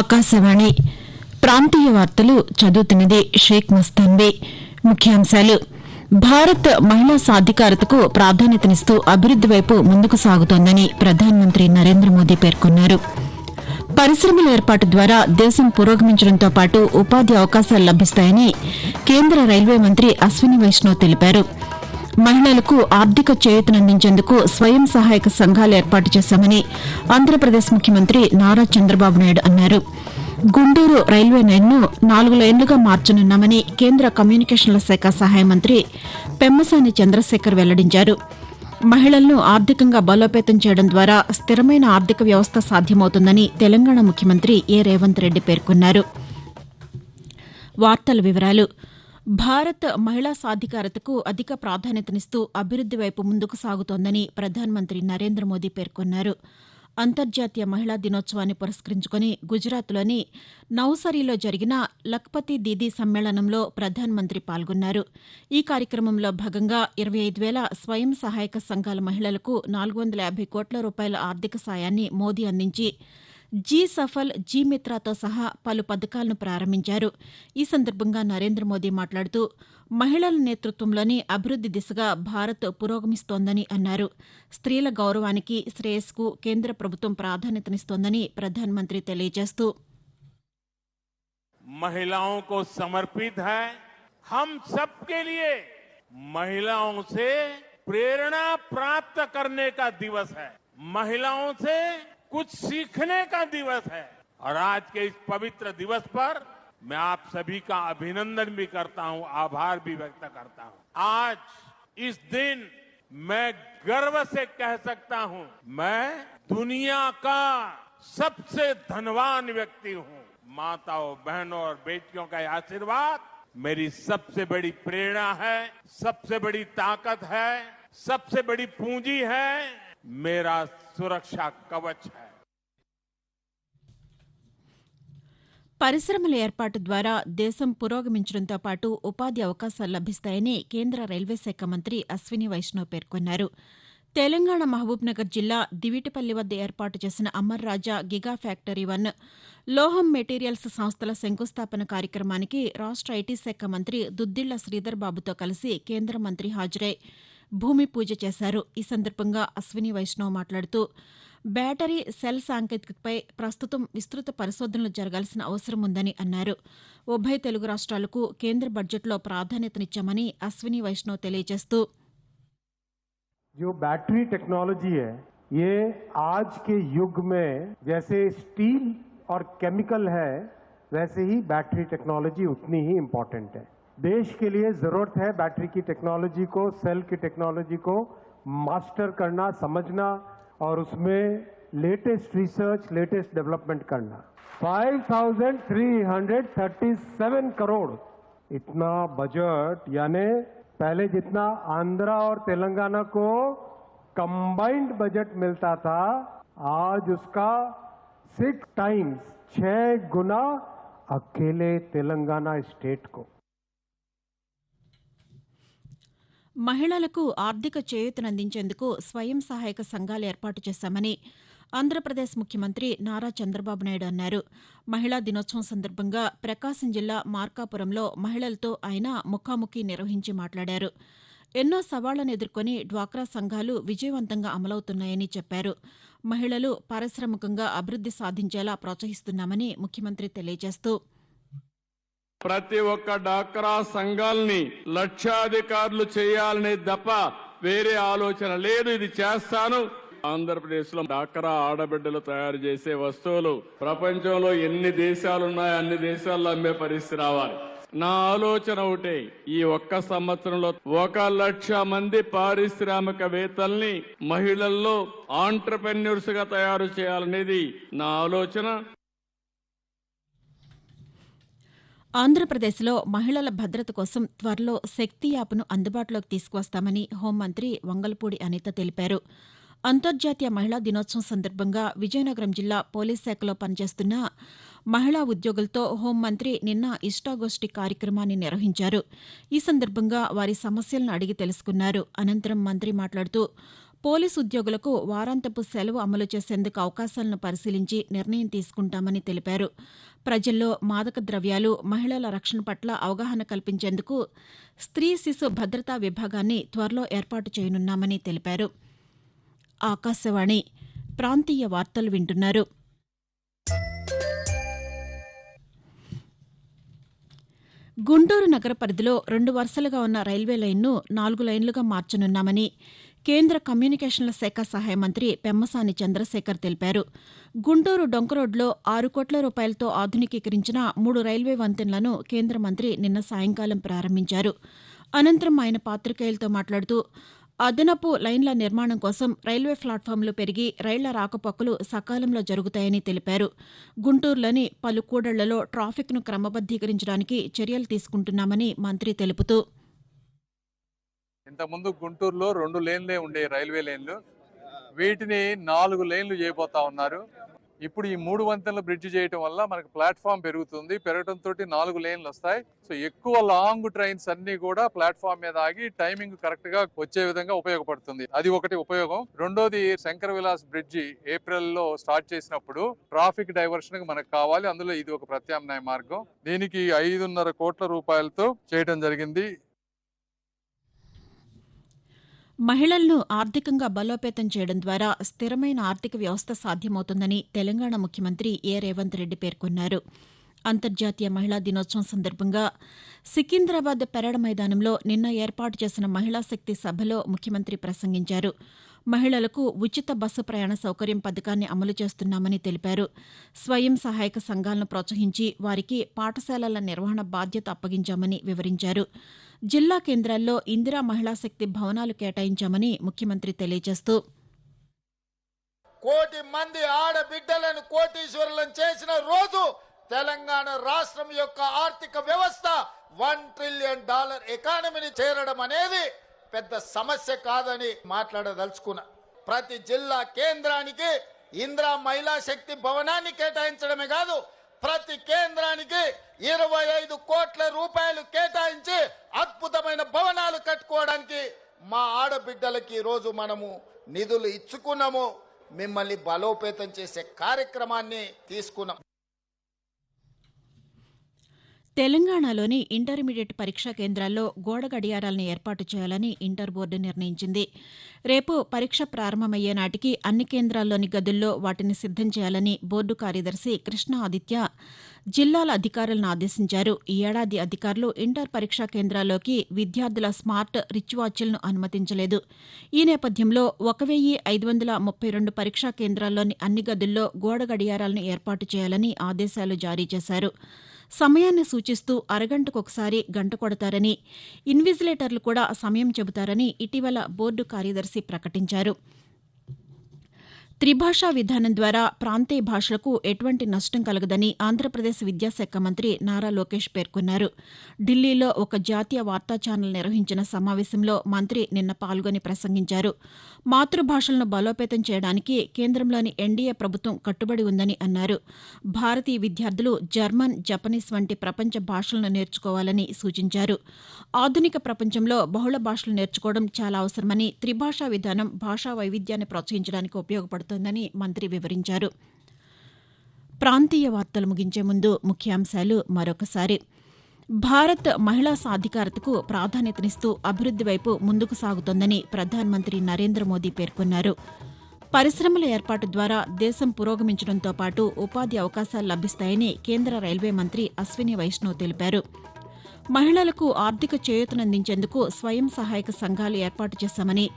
ఆకాశవాణి. ప్రాంతీయ వార్తలు చదువుతున్నది షేక్ మస్తాన్వే. ముఖ్యాంశాలు. భారత్ మహిళా సాధికారతకు ప్రాధాన్యతనిస్తూ అభివృద్ది వైపు ముందుకు సాగుతోందని ప్రధానమంత్రి నరేంద్ర మోదీ పేర్కొన్నారు. పరిశ్రమల ఏర్పాటు ద్వారా దేశం పురోగమించడంతో పాటు ఉపాధి అవకాశాలు లభిస్తాయని కేంద్ర రైల్వే మంత్రి అశ్విని వైష్ణవ్ తెలిపారు. మహిళలకు ఆర్థిక చేయూతనందించేందుకు స్వయం సహాయక సంఘాలు ఏర్పాటు చేశామని ఆంధ్రప్రదేశ్ ముఖ్యమంత్రి నారా చంద్రబాబు నాయుడు అన్నారు. గుంటూరు రైల్వే లైన్ను నాలుగు లైన్లుగా మార్చనున్నామని కేంద్ర కమ్యూనికేషన్ల శాఖ సహాయ మంత్రి పెమ్మసాని చంద్రశేఖర్ వెల్లడించారు. మహిళలను ఆర్థికంగా బలోపేతం చేయడం ద్వారా స్థిరమైన ఆర్థిక వ్యవస్థ సాధ్యమవుతుందని తెలంగాణ ముఖ్యమంత్రి ఏ రేవంత్ రెడ్డి పేర్కొన్నారు. వార్తల వివరాలు. భారత్ మహిళా సాధికారతకు అధిక ప్రాధాన్యతనిస్తూ అభివృద్ది వైపు ముందుకు సాగుతోందని ప్రధానమంత్రి నరేంద్ర మోదీ పేర్కొన్నారు. అంతర్జాతీయ మహిళా దినోత్సవాన్ని పురస్కరించుకుని గుజరాత్లోని నౌసరీలో జరిగిన లక్పతి దీదీ సమ్మేళనంలో ప్రధానమంత్రి పాల్గొన్నారు. ఈ కార్యక్రమంలో భాగంగా ఇరవై ఐదు వేల స్వయం సహాయక సంఘాల మహిళలకు నాలుగు వందల యాభై కోట్ల రూపాయల ఆర్థిక సాయాన్ని మోదీ అందించి జీ సఫల్ జీ మిత్రాతో సహా పలు పథకాలను ప్రారంభించారు ఈ సందర్భంగా నరేంద్ర మోదీ మాట్లాడుతూ మహిళల నేతృత్వంలోని అభివృద్ది దిశగా భారత్ పురోగమిస్తోందని అన్నారు స్త్రీల గౌరవానికి శ్రేయస్కు కేంద్ర ప్రభుత్వం ప్రాధాన్యతనిస్తోందని ప్రధానమంత్రి తెలియజేస్తూ महिलाओं को समर्पित है हम सबके लिए महिलाओं से प्रेरणा प्राप्त करने का दिवस है महिलाओं से कुछ सीखने का दिवस है। और आज के इस पवित्र दिवस पर मैं आप सभी का अभिनंदन भी करता हूँ, आभार भी व्यक्त करता हूँ। आज, इस दिन, मैं गर्व से कह सकता हूँ, मैं दुनिया का सबसे धनवान व्यक्ति हूँ। माताओं, बहनों और बेटियों का आशीर्वाद मेरी सबसे बड़ी प्रेरणा है, सबसे बड़ी ताकत है, सबसे बड़ी पूंजी है। मेरा सुरक्षा कवच है పరిశ్రమల ఏర్పాటు ద్వారా దేశం పురోగమించడంతో పాటు ఉపాధి అవకాశాలు లభిస్తాయని కేంద్ర రైల్వే శాఖ మంత్రి అశ్విని వైష్ణవ్ పేర్కొన్నారు తెలంగాణ మహబూబ్నగర్ జిల్లా దివిటిపల్లి వద్ద ఏర్పాటు చేసిన Amar Raja giga factory one Loham materials సంస్థల శంకుస్థాపన కార్యక్రమానికి రాష్ట ఐటీ శాఖ మంత్రి దుద్దిళ్ల శ్రీధర్ బాబుతో కలిసి కేంద్ర మంత్రి హాజరై భూమి పూజ చేశారు ఈ సందర్భంగా అశ్విని వైష్ణవ్ మాట్లాడుతూ బ్యాటరీ సెల్ సాంకేతికతపై ప్రస్తుతం విస్తృత పరిశోధనలు జరగాల్సిన అవసరం ఉందని అన్నారు ఉభయ తెలుగు రాష్ట్రాలకు కేంద్ర బడ్జెట్లో ప్రాధాన్యతనిచ్చామని అశ్విని వైష్ణవ్ తెలియజేస్తూ जो बैटरी टेक्नोलॉजी है ये आज के युग में जैसे स्टील और केमिकल है वैसे ही बैटरी टेक्नोलॉजी उतनी ही इम्पोर्टेंट है देश के लिए ज़रूरत है बैटरी की टेक्नोलॉजी को सेल की टेक्नोलॉजी को मास्टर करना समझना और उसमें लेटेस्ट रिसर्च लेटेस्ट डेवलपमेंट करना। 5,337 करोड़ इतना बजट यानी पहले जितना आंध्रा और तेलंगाना को कंबाइंड बजट मिलता था आज उसका सिक्स टाइम्स छह गुना अकेले तेलंगाना स्टेट को। మహిళలకు ఆర్థిక చేయూతనందించేందుకు స్వయం సహాయక సంఘాలు ఏర్పాటు చేశామని ఆంధ్రప్రదేశ్ ముఖ్యమంత్రి నారా చంద్రబాబు నాయుడు అన్నారు. మహిళా దినోత్సవం సందర్భంగా ప్రకాశం జిల్లా మార్కాపురంలో మహిళలతో ఆయన ముఖాముఖి నిర్వహించి మాట్లాడారు. ఎన్నో సవాళ్ళను ఎదుర్కొని డ్వాక్రా సంఘాలు విజయవంతంగా అమలవుతున్నాయని చెప్పారు. మహిళలు పారిశ్రామికంగా అభివృద్ది సాధించేలా ప్రోత్సహిస్తున్నామని ముఖ్యమంత్రి తెలియజేస్తూ ప్రతి ఒక్క డాక్రా సంఘాల్ని లక్షాధికారులు చేయాలనే తప్ప వేరే ఆలోచన లేదు. ఇది చేస్తాను. ఆంధ్రప్రదేశ్లో డాక్రా ఆడబిడ్డలు తయారు చేసే వస్తువులు ప్రపంచంలో ఎన్ని దేశాలున్నాయో అన్ని దేశాల్లో అమ్మే పరిస్థితి రావాలి. నా ఆలోచన ఒకటే ఈ ఒక్క సంవత్సరంలో ఒక లక్ష మంది పారిశ్రామికవేత్తల్ని మహిళల్లో ఆంటర్ప్రెన్యూర్స్గా తయారు చేయాలనేది నా ఆలోచన. ఆంధ్రప్రదేశ్లో మహిళల భద్రత కోసం త్వరలో శక్తి యాప్ను అందుబాటులోకి తీసుకువస్తామని హోంమంత్రి వంగల్పూడి అనిత తెలిపారు. అంతర్జాతీయ మహిళా దినోత్సవం సందర్భంగా విజయనగరం జిల్లా పోలీస్ శాఖలో పనిచేస్తున్న మహిళా ఉద్యోగులతో హోంమంత్రి నిన్న ఇష్టాగోష్ఠి కార్యక్రమాన్ని నిర్వహించారు. ఈ సందర్భంగా వారి సమస్యలను అడిగి తెలుసుకున్నారు. అనంతరం మంత్రి మాట్లాడుతూ పోలీసు ఉద్యోగులకు వారాంతపు సెలవు అమలు చేసేందుకు అవకాశాలను పరిశీలించి నిర్ణయం తీసుకుంటామని తెలిపారు. ప్రజల్లో మాదక ద్రవ్యాలు మహిళల రక్షణ పట్ల అవగాహన కల్పించేందుకు స్త్రీ శిశు భద్రతా విభాగాన్ని త్వరలో ఏర్పాటు చేయనున్నామని తెలిపారు. ఆకాశవాణి ప్రాంతీయ వార్తలు వింటున్నారు. గుంటూరు నగర పరిధిలో రెండు వరుసలుగా ఉన్న రైల్వే లైన్ను నాలుగు లైన్లుగా మార్చనున్నామని కేంద్ర కమ్యూనికేషన్ల శాఖ సహాయ మంత్రి పెమ్మసాని చంద్రశేఖర్ తెలిపారు. గుంటూరు డొంకరోడ్లో ఆరు కోట్ల రూపాయలతో ఆధునికీకరించిన మూడు రైల్వే వంతెనలను కేంద్ర మంత్రి నిన్న సాయంకాలం ప్రారంభించారు. అనంతరం ఆయన పాతికేయులతో మాట్లాడుతూ అదనపు లైన్ల నిర్మాణం కోసం రైల్వే ప్లాట్ఫామ్లు పెరిగి రైళ్ళ రాకపోకలు సకాలంలో జరుగుతాయని తెలిపారు. గుంటూరులోని పలు కూడళ్ళలో ట్రాఫిక్ను క్రమబద్దీకరించడానికి చర్యలు తీసుకుంటున్నామని మంత్రి తెలుపుతూ ఇంతకుముందు గుంటూరులో రెండు లేన్లే ఉండే రైల్వే లేన్లు. వీటిని నాలుగు లేన్లు చేయబోతా ఉన్నారు. ఇప్పుడు ఈ మూడు వంతెనలు బ్రిడ్జ్ చేయటం వల్ల మనకు ప్లాట్ఫామ్ పెరుగుతుంది. పెరగడంతో నాలుగు లేన్లు వస్తాయి. సో ఎక్కువ లాంగ్ ట్రైన్స్ అన్ని కూడా ప్లాట్ఫామ్ మీద ఆగి టైమింగ్ కరెక్ట్గా వచ్చే విధంగా ఉపయోగపడుతుంది. అది ఒకటి ఉపయోగం. రెండోది శంకర విలాస్ బ్రిడ్జి ఏప్రిల్లో స్టార్ట్ చేసినప్పుడు ట్రాఫిక్ డైవర్షన్ మనకు కావాలి. అందులో ఇది ఒక ప్రత్యామ్నాయ మార్గం. దీనికి ఐదున్నర కోట్ల రూపాయలతో చేయడం జరిగింది. మహిళలను ఆర్థికంగా బలోపేతం చేయడం ద్వారా స్థిరమైన ఆర్థిక వ్యవస్థ సాధ్యమవుతుందని తెలంగాణ ముఖ్యమంత్రి ఏ రేవంత్ రెడ్డి పేర్కొన్నారు. అంతర్జాతీయ మహిళా దినోత్సవం సందర్భంగా సికింద్రాబాద్ పెరడ మైదానంలో నిన్న ఏర్పాటు చేసిన మహిళా శక్తి సభలో ముఖ్యమంత్రి ప్రసంగించారు. మహిళలకు ఉచిత బస్సు ప్రయాణ సౌకర్యం పథకాన్ని అమలు చేస్తున్నామని తెలిపారు. స్వయం సహాయక సంఘాలను ప్రోత్సహించి వారికి పాఠశాలల నిర్వహణ బాధ్యత అప్పగించామని వివరించారు. జిల్లా కేంద్రాల్లో ఇందిరా మహిళా శక్తి భవనాలు కేటాయించామని ముఖ్యమంత్రి తెలియజేస్తూ కోటి మంది ఆడబిడ్డలను కోటీశ్వరులను చేసిన రోజు తెలంగాణ రాష్ట్రం యొక్క ఆర్థిక వ్యవస్థ వన్ ట్రిలియన్ డాలర్ ఎకానమీని చేరడం అనేది పెద్ద సమస్య కాదని మాట్లాడదలుచుకున్నా. ప్రతి జిల్లా కేంద్రానికి ఇందిరా మహిళా శక్తి భవనాన్ని కేటాయించడమే కాదు ప్రతి కేంద్రానికి ఇరవై ఐదు కోట్ల రూపాయలు కేటాయించి అద్భుతమైన భవనాలు కట్టుకోవడానికి మా ఆడబిడ్డలకి ఈరోజు రోజు మనము నిధులు ఇచ్చుకున్నాము. మిమ్మల్ని బలోపేతం చేసే కార్యక్రమాన్ని తీసుకున్నాం. తెలంగాణలోని ఇంటర్మీడియట్ పరీక్షా కేంద్రాల్లో గోడ గడియారాలను ఏర్పాటు చేయాలని ఇంటర్ బోర్డు నిర్ణయించింది. రేపు పరీక్ష ప్రారంభమయ్యే నాటికి అన్ని కేంద్రాల్లోని గదుల్లో వాటిని సిద్దం చేయాలని బోర్డు కార్యదర్శి కృష్ణ ఆదిత్య జిల్లాల అధికారులను ఆదేశించారు. ఈ ఏడాది అధికారులు ఇంటర్ పరీక్షా కేంద్రాల్లోకి విద్యార్థుల స్మార్ట్ రిచ్ వాచ్లను అనుమతించలేదు. ఈ నేపథ్యంలో ఒక వెయ్యి ఐదు వందల ముప్పై రెండు పరీక్షా కేంద్రాల్లోని అన్ని గదుల్లో గోడ గడియారాలను ఏర్పాటు చేయాలని ఆదేశాలు జారీ చేశారు. సమయాన్ని సూచిస్తూ అరగంటకొకసారి గంట కొడతారని ఇన్విజిలేటర్లు కూడా సమయం చెబుతారని ఇటీవల బోర్డు కార్యదర్శి ప్రకటించారు. త్రిభాషా విధానం ద్వారా ప్రాంతీయ భాషలకు ఎటువంటి నష్టం కలగదని ఆంధ్రప్రదేశ్ విద్యాశాఖ మంత్రి నారా లోకేష్ పేర్కొన్నారు. ఢిల్లీలో ఒక జాతీయ వార్తా ఛానల్ నిర్వహించిన సమావేశంలో మంత్రి నిన్న పాల్గొని ప్రసంగించారు. మాతృభాషలను బలోపేతం చేయడానికి కేంద్రంలోని ఎన్డీఏ ప్రభుత్వం కట్టుబడి ఉందని అన్నారు. భారతీయ విద్యార్థులు జర్మన్ జపనీస్ వంటి ప్రపంచ భాషలను నేర్చుకోవాలని సూచించారు. ఆధునిక ప్రపంచంలో బహుళ భాషలు నేర్చుకోవడం చాలా అవసరమని త్రిభాషా విధానం భాషా వైవిధ్యాన్ని ప్రోత్సహించడానికి ఉపయోగపడుతుంది ఉపయోగపడుతోందని మంత్రి వివరించారు. ప్రాంతీయ వార్తలు ముగించే ముందు ముఖ్యాంశాలు మరొకసారి. భారత్ మహిళా సాధికారతకు ప్రాధాన్యతనిస్తూ అభివృద్ది వైపు ముందుకు సాగుతోందని ప్రధానమంత్రి నరేంద్ర మోదీ పేర్కొన్నారు. పరిశ్రమల ఏర్పాటు ద్వారా దేశం పురోగమించడంతో పాటు ఉపాధి అవకాశాలు లభిస్తాయని కేంద్ర రైల్వే మంత్రి అశ్విని వైష్ణవ్ తెలిపారు. మహిళలకు ఆర్థిక చేయూతనందించేందుకు స్వయం సహాయక సంఘాలు ఏర్పాటు చేశామని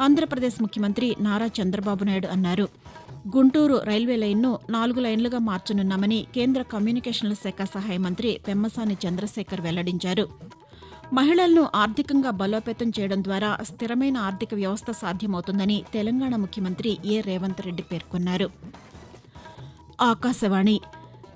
ఆంధ్రప్రదేశ్ ముఖ్యమంత్రి నారా చంద్రబాబు నాయుడు అన్నారు. గుంటూరు రైల్వే లైన్ను నాలుగు లైన్లుగా మార్చనున్నామని కేంద్ర కమ్యూనికేషన్ల శాఖ సహాయ మంత్రి పెమ్మసాని చంద్రశేఖర్ వెల్లడించారు. మహిళలను ఆర్థికంగా బలోపేతం చేయడం ద్వారా స్థిరమైన ఆర్థిక వ్యవస్థ సాధ్యమవుతుందని తెలంగాణ ముఖ్యమంత్రి ఏ రేవంత్ రెడ్డి పేర్కొన్నారు. ఆకాశవాణి